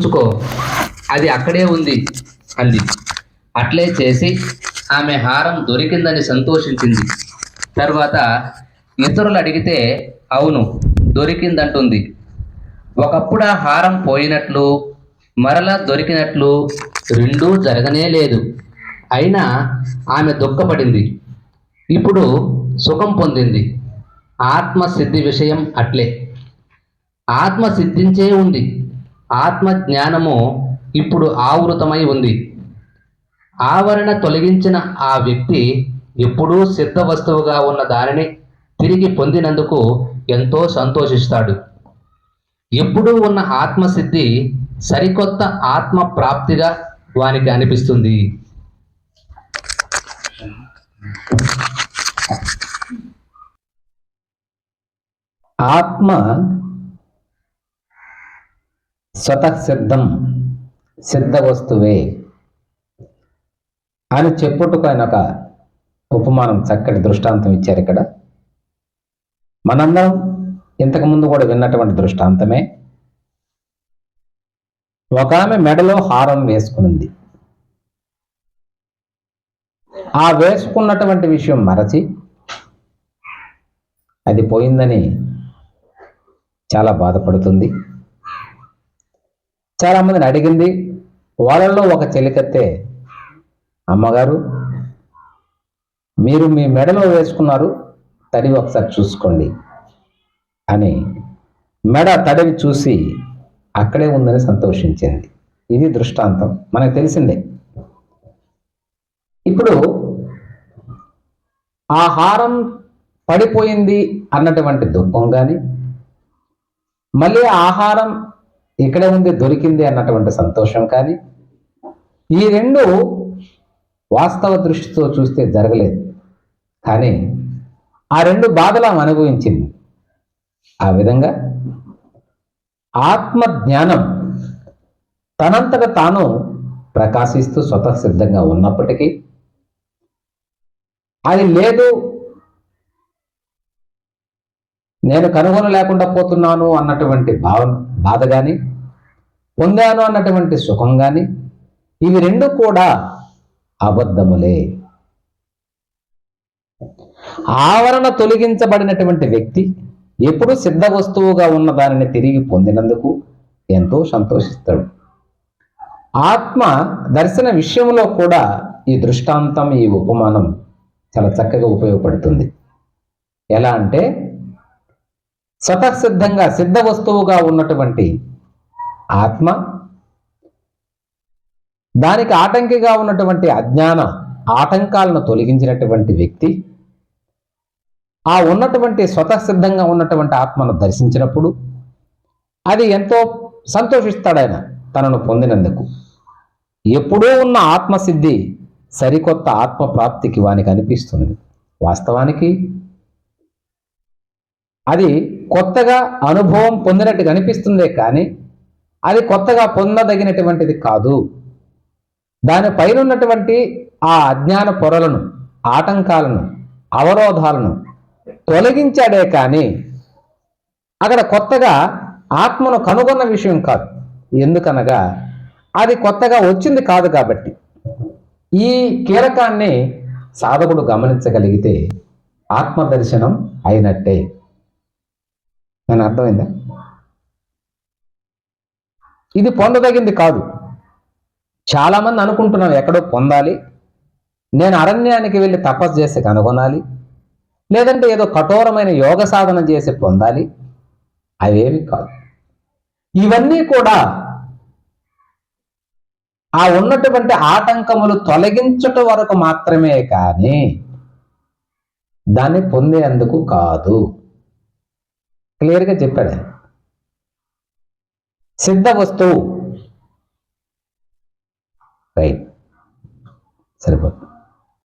చూసుకో అది అక్కడే ఉంది అంది. అట్లే చేసి ఆమె హారం దొరికిందని సంతోషించింది. తర్వాత ఇతరులు అడిగితే అవును దొరికిందంటుంది. ఒకప్పుడు ఆ హారం పోయినట్లు మరలా దొరికినట్లు రెండూ జరగనే లేదు. అయినా ఆమె దుఃఖపడింది. ఇప్పుడు సుఖం పొందింది. ఆత్మసిద్ధి విషయం అట్లే. ఆత్మ సిద్ధించే ఉంది. ఆత్మ జ్ఞానము ఇప్పుడు ఆవృతమై ఉంది. ఆవరణ తొలగించిన ఆ వ్యక్తి ఎప్పుడూ సిద్ధ వస్తువుగా ఉన్న దానిని తిరిగి పొందినందుకు ఎంతో సంతోషిస్తాడు. ఎప్పుడూ ఉన్న ఆత్మసిద్ధి సరికొత్త ఆత్మ ప్రాప్తిగా వానికి అనిపిస్తుంది. ఆత్మ స్వతసిద్ధం సిద్ధ వస్తువే అని చెప్పుటకు ఆయన ఒక ఉపమానం చక్కటి దృష్టాంతం ఇచ్చారు ఇక్కడ. మనందరం ఇంతకుముందు కూడా విన్నటువంటి దృష్టాంతమే. ఒక ఆమె మెడలో హారం వేసుకునింది. ఆ వేసుకున్నటువంటి విషయం మరచి అది పోయిందని చాలా బాధపడుతుంది. చాలామందిని అడిగింది వాళ్ళల్లో ఒక చెలికత్తే అమ్మగారు మీరు మీ మెడలో వేసుకున్నారు తడివి ఒకసారి చూసుకోండి అని మెడ తడివి చూసి అక్కడే ఉందని సంతోషించింది. ఇది దృష్టాంతం. మనకు తెలిసిందే. ఇప్పుడు ఆ హారం పడిపోయింది అన్నటువంటి దుఃఖం కానీ మళ్ళీ ఆహారం ఇక్కడే ఉంది దొరికింది అన్నటువంటి సంతోషం కానీ ఈ రెండు వాస్తవ దృష్టితో చూస్తే జరగలేదు. కానీ ఆ రెండు బాధలు ఆమె అనుభవించింది. ఆ విధంగా ఆత్మ జ్ఞానం తనంతట తాను ప్రకాశిస్తూ స్వతసిద్ధంగా ఉన్నప్పటికీ అది లేదు నేను కనుగొన లేకుండా పోతున్నాను అన్నటువంటి భావన బాధ కానీ పొందాను అన్నటువంటి సుఖం కానీ ఇవి రెండు కూడా అబద్ధములే. ఆవరణ తొలగించబడినటువంటి వ్యక్తి ఎప్పుడు సిద్ధ వస్తువుగా ఉన్న దానిని తిరిగి పొందినందుకు ఎంతో సంతోషిస్తాడు. ఆత్మ దర్శన విషయంలో కూడా ఈ దృష్టాంతం ఈ ఉపమానం చాలా చక్కగా ఉపయోగపడుతుంది. ఎలా అంటే స్వతసిద్ధంగా సిద్ధ వస్తువుగా ఉన్నటువంటి ఆత్మ దానికి ఆటంకిగా ఉన్నటువంటి అజ్ఞాన ఆటంకాలను తొలగించినటువంటి వ్యక్తి ఆ ఉన్నటువంటి స్వతసిద్ధంగా ఉన్నటువంటి ఆత్మను దర్శించినప్పుడు అది ఎంతో సంతోషిస్తాడైన తనను పొందినందుకు. ఎప్పుడూ ఉన్న ఆత్మసిద్ధి సరికొత్త ఆత్మ ప్రాప్తికి వానికి అనిపిస్తుంది. వాస్తవానికి అది కొత్తగా అనుభవం పొందినట్టు కనిపిస్తుందే కానీ అది కొత్తగా పొందదగినటువంటిది కాదు. దానిపైన ఉన్నటువంటి ఆ అజ్ఞాన పొరలను ఆటంకాలను అవరోధాలను తొలగించాడే కానీ అక్కడ కొత్తగా ఆత్మను కనుగొన్న విషయం కాదు. ఎందుకనగా అది కొత్తగా వచ్చింది కాదు కాబట్టి. ఈ కీలకాన్ని సాధకుడు గమనించగలిగితే ఆత్మదర్శనం అయినట్టే. నేను అర్థమైందా? ఇది పొందదగింది కాదు. చాలామంది అనుకుంటున్నాం ఎక్కడో పొందాలి. నేను అరణ్యానికి వెళ్ళి తపస్సు చేసి కనుగొనాలి. లేదంటే ఏదో కఠోరమైన యోగ సాధన చేసి పొందాలి. అవేమి కాదు. ఇవన్నీ కూడా ఆ ఉన్నటువంటి ఆటంకములు తొలగించట వరకు మాత్రమే కానీ దాన్ని పొందేందుకు కాదు. క్లియర్గా చెప్పాడు. ఆయన. సిద్ధ వస్తువు. రైట్ సరిపోతుంది.